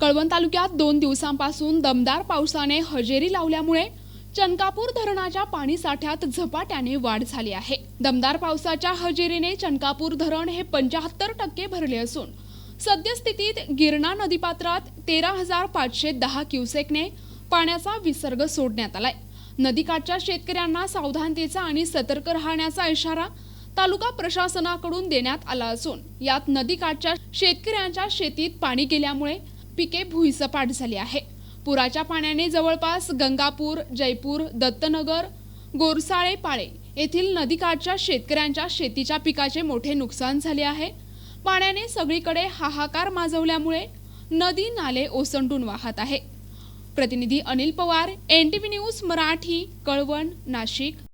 कळवण तालुक्यात दोन दिवसांपासून दमदार पावसाने हजेरी लावल्यामुळे चनकापूर धरणाच्या पाणी साठ्यात झपाट्याने वाढ झाली आहे. दमदार पावसाच्या हजेरीने चनकापूर धरण हे पंचाहत्तर टक्के भरले असून सद्यस्थितीत गिरणा नदीपात्रात तेरा हजार पाचशे दहा क्युसेकने पाण्याचा विसर्ग सोडण्यात आलाय. नदीकाठच्या शेतकऱ्यांना सावधानतेचा आणि सतर्क राहण्याचा इशारा तालुका प्रशासनाकडून देण्यात आला असून यात नदीकाठच्या शेतकऱ्यांच्या शेतीत पाणी गेल्यामुळे पिके भुईसपाट झाली आहे. पुराच्या पाण्याने जवळपास गंगापूर जयपूर दत्तनगर गोरसाळे पाळे येथील नदीकाठच्या शेतकऱ्यांच्या शेतीच्या पिकाचे मोठे नुकसान झाले आहे. पाण्याने सगळीकडे हाहाकार माजवल्यामुळे नदी नाले ओसंडून वाहत आहे. प्रतिनिधी Anil Pawar N T V news Marathi Kalwan Nashik.